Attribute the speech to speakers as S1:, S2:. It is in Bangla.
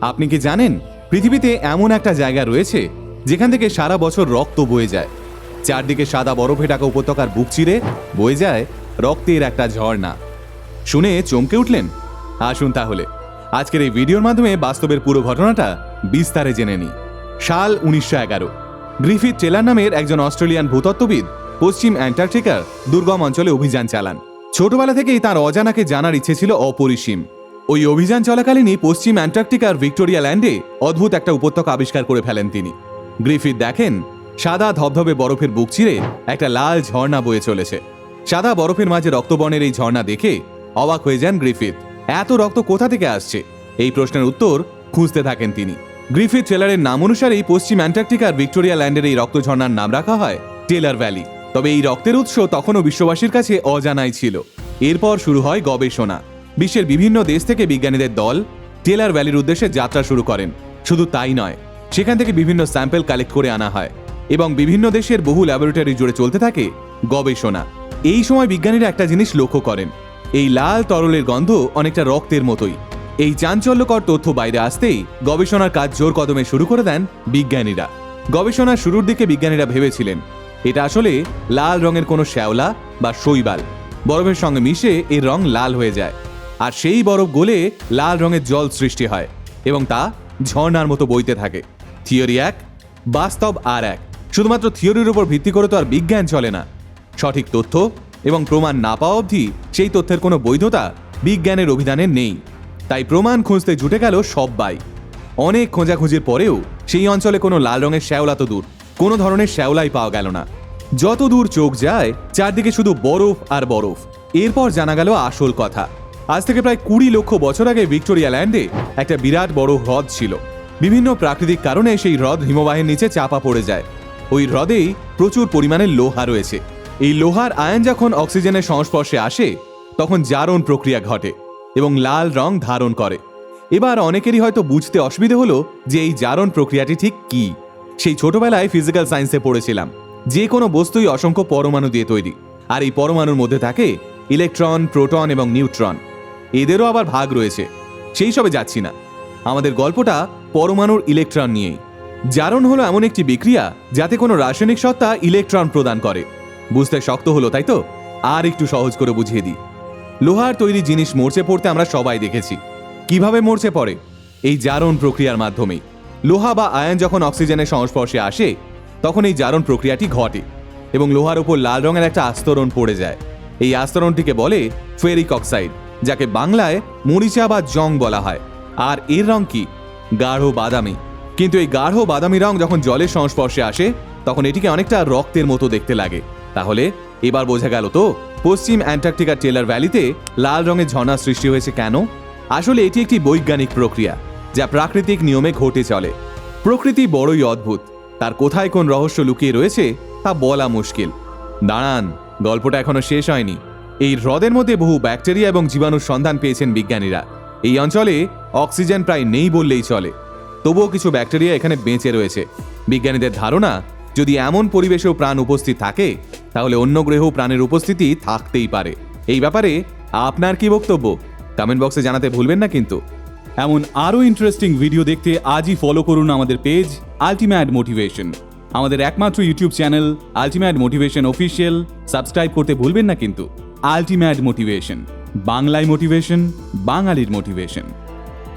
S1: আপনি কি জানেন, পৃথিবীতে এমন একটা জায়গা রয়েছে যেখান থেকে সারা বছর রক্ত বয়ে যায়। চারদিকে সাদা বরফে ঢাকা উপত্যকার বুক চিরে বয়ে যায় রক্তের একটা ঝর্ণা। শুনে চমকে উঠলেন? আসুন তাহলে। আজকের এই ভিডিওর মাধ্যমে বাস্তবের পুরো ঘটনাটা বিস্তারে জেনে নিই। সাল উনিশশো এগারো। গ্রিফিথ টেলার নামের একজন অস্ট্রেলিয়ান ভূতত্ত্ববিদ, পশ্চিম অ্যান্টার্কটিকার দুর্গম অঞ্চলে অভিযান চালান। ছোটবেলা থেকেই তার অজানাকে জানার ইচ্ছে ছিল অপরিসীম। ওই অভিযান চলাকালীনই পশ্চিম অ্যান্টার্কটিকার ভিক্টোরিয়া ল্যান্ডে অদ্ভুত একটা উপত্যকা আবিষ্কার করে ফেলেন তিনি। গ্রিফিথ দেখেন, সাদা ধবধবে বরফের বুক চিরে একটা লাল ঝর্ণা বয়ে চলেছে। সাদা বরফের মাঝে রক্তবর্ণের এই ঝর্ণা দেখে অবাক হয়ে যান গ্রিফিথ। এত রক্ত কোথা থেকে আসছে? এই প্রশ্নের উত্তর খুঁজতে থাকেন তিনি। গ্রিফিথ টেলারের নাম অনুসারেই পশ্চিম অ্যান্টার্কটিকার ভিক্টোরিয়া ল্যান্ডের এই রক্ত ঝর্ণার নাম রাখা হয় টেলার ভ্যালি। তবে এই রক্তের উৎস তখনও বিশ্ববাসীর কাছে অজানাই ছিল। এরপর শুরু হয় গবেষণা। বিশ্বের বিভিন্ন দেশ থেকে বিজ্ঞানীদের দল টেলার ভ্যালির উদ্দেশ্যে যাত্রা শুরু করেন। শুধু তাই নয়, সেখান থেকে বিভিন্ন স্যাম্পেল কালেক্ট করে আনা হয় এবং বিভিন্ন দেশের বহু ল্যাবরেটরি জুড়ে চলতে থাকে গবেষণা। এই সময় বিজ্ঞানীরা একটা জিনিস লক্ষ্য করেন, এই লাল তরলের গন্ধ অনেকটা রক্তের মতোই। এই চাঞ্চল্যকর তথ্য বাইরে আসতেই গবেষণার কাজ জোর কদমে শুরু করে দেন বিজ্ঞানীরা। গবেষণার শুরুর দিকে বিজ্ঞানীরা ভেবেছিলেন, এটা আসলে লাল রঙের কোনো শ্যাওলা বা শৈবাল। বরফের সঙ্গে মিশে এর রং লাল হয়ে যায়। আর সেই বরফ গলে লাল রঙের জল সৃষ্টি হয় এবং তা ঝর্ণার মতো বইতে থাকে। থিওরি এক, বাস্তব আর এক। শুধুমাত্র থিওরির উপর ভিত্তি করে তো আর বিজ্ঞান চলে না। সঠিক তথ্য এবং প্রমাণ না পাওয়া অবধি সেই তথ্যের কোনো বৈধতা বিজ্ঞানের অভিধানে নেই। তাই প্রমাণ খুঁজতে জুটে গেল সব্বাই অনেক খোঁজাখুঁজির পরেও সেই অঞ্চলে কোনো লাল রঙের শ্যাওলা তো দূর। কোনো ধরনের শ্যাওলাই পাওয়া গেল না। যত দূর চোখ যায়, চারদিকে শুধু বরফ আর বরফ। এরপর জানা গেল আসল কথা। আজ থেকে প্রায় কুড়ি লক্ষ বছর আগে ভিক্টোরিয়া ল্যান্ডে একটা বিরাট বড় হ্রদ ছিল। বিভিন্ন প্রাকৃতিক কারণে সেই হ্রদ হিমবাহের নিচে চাপা পড়ে যায়। ওই হ্রদেই প্রচুর পরিমাণে লোহা রয়েছে। এই লোহার আয়ন যখন অক্সিজেনের সংস্পর্শে আসে, তখন জারণ প্রক্রিয়া ঘটে এবং লাল রং ধারণ করে। এবার অনেকেরই হয়তো বুঝতে অসুবিধে হলো যে এই জারণ প্রক্রিয়াটি ঠিক কি। সেই ছোটবেলায় ফিজিক্যাল সায়েন্সে পড়েছিলাম। যে কোনো বস্তুই অসংখ্য পরমাণু দিয়ে তৈরি। আর এই পরমাণুর মধ্যে থাকে ইলেকট্রন, প্রোটন এবং নিউট্রন। এদেরও আবার ভাগ রয়েছে। সেই সবে যাচ্ছি না। আমাদের গল্পটা পরমাণুর ইলেকট্রন নিয়েই। জারণ হলো এমন একটি বিক্রিয়া যাতে কোনো রাসায়নিক সত্তা ইলেকট্রন প্রদান করে। বুঝতে শক্ত হলো, তাই তো? আর একটু সহজ করে বুঝিয়ে দিই। লোহার তৈরি জিনিস মরচে পড়তে আমরা সবাই দেখেছি। কীভাবে মরচে পড়ে? এই জারণ প্রক্রিয়ার মাধ্যমে লোহা বা আয়ন যখন অক্সিজেনের সংস্পর্শে আসে, তখন এই জারণ প্রক্রিয়াটি ঘটে এবং লোহার উপর লাল রঙের একটা আস্তরণ পড়ে যায়। এই আস্তরণটিকে বলে ফেরিক অক্সাইড। যাকে বাংলায় মরিচা বা জং বলা হয়। আর এর রং কি? গাঢ় বাদামি। কিন্তু এই গাঢ় বাদামি রং যখন জলের সংস্পর্শে আসে, তখন এটিকে অনেকটা রক্তের মতো দেখতে লাগে। তাহলে এবার বোঝা গেল তো, পশ্চিম অ্যান্টার্কটিকার টেলার ভ্যালিতে লাল রঙের ঝর্ণা সৃষ্টি হয়েছে কেন? আসলে এটি একটি বৈজ্ঞানিক প্রক্রিয়া, যা প্রাকৃতিক নিয়মে ঘটে চলে। প্রকৃতি বড়ই অদ্ভুত। তার কোথায় কোন রহস্য লুকিয়ে রয়েছে, তা বলা মুশকিল। দাঁড়ান, গল্পটা এখনও শেষ হয়নি। এই হ্রদের মধ্যে বহু ব্যাকটেরিয়া এবং জীবাণুর সন্ধান পেয়েছেন বিজ্ঞানীরা। এই অঞ্চলে অক্সিজেন প্রায় নেই বললেই চলে। তবুও কিছু ব্যাকটেরিয়া এখানে বেঁচে রয়েছে। বিজ্ঞানীদের ধারণা, যদি এমন পরিবেশেও প্রাণ উপস্থিত থাকে, তাহলে অন্য গ্রহেও প্রাণের উপস্থিতি থাকতেই পারে। এই ব্যাপারে আপনার কি বক্তব্য? কমেন্ট বক্সে জানাতে ভুলবেন না কিন্তু।
S2: এমন আরও ইন্টারেস্টিং ভিডিও দেখতে আজই ফলো করুন আমাদের পেজ আলটিমেট মোটিভেশন আমাদের একমাত্র YouTube channel ultimate motivation official subscribe করতে ভুলবেন না কিন্তু। আলটিমেট মোটিভেশন বাংলায় মোটিভেশন বাঙালির মোটিভেশন।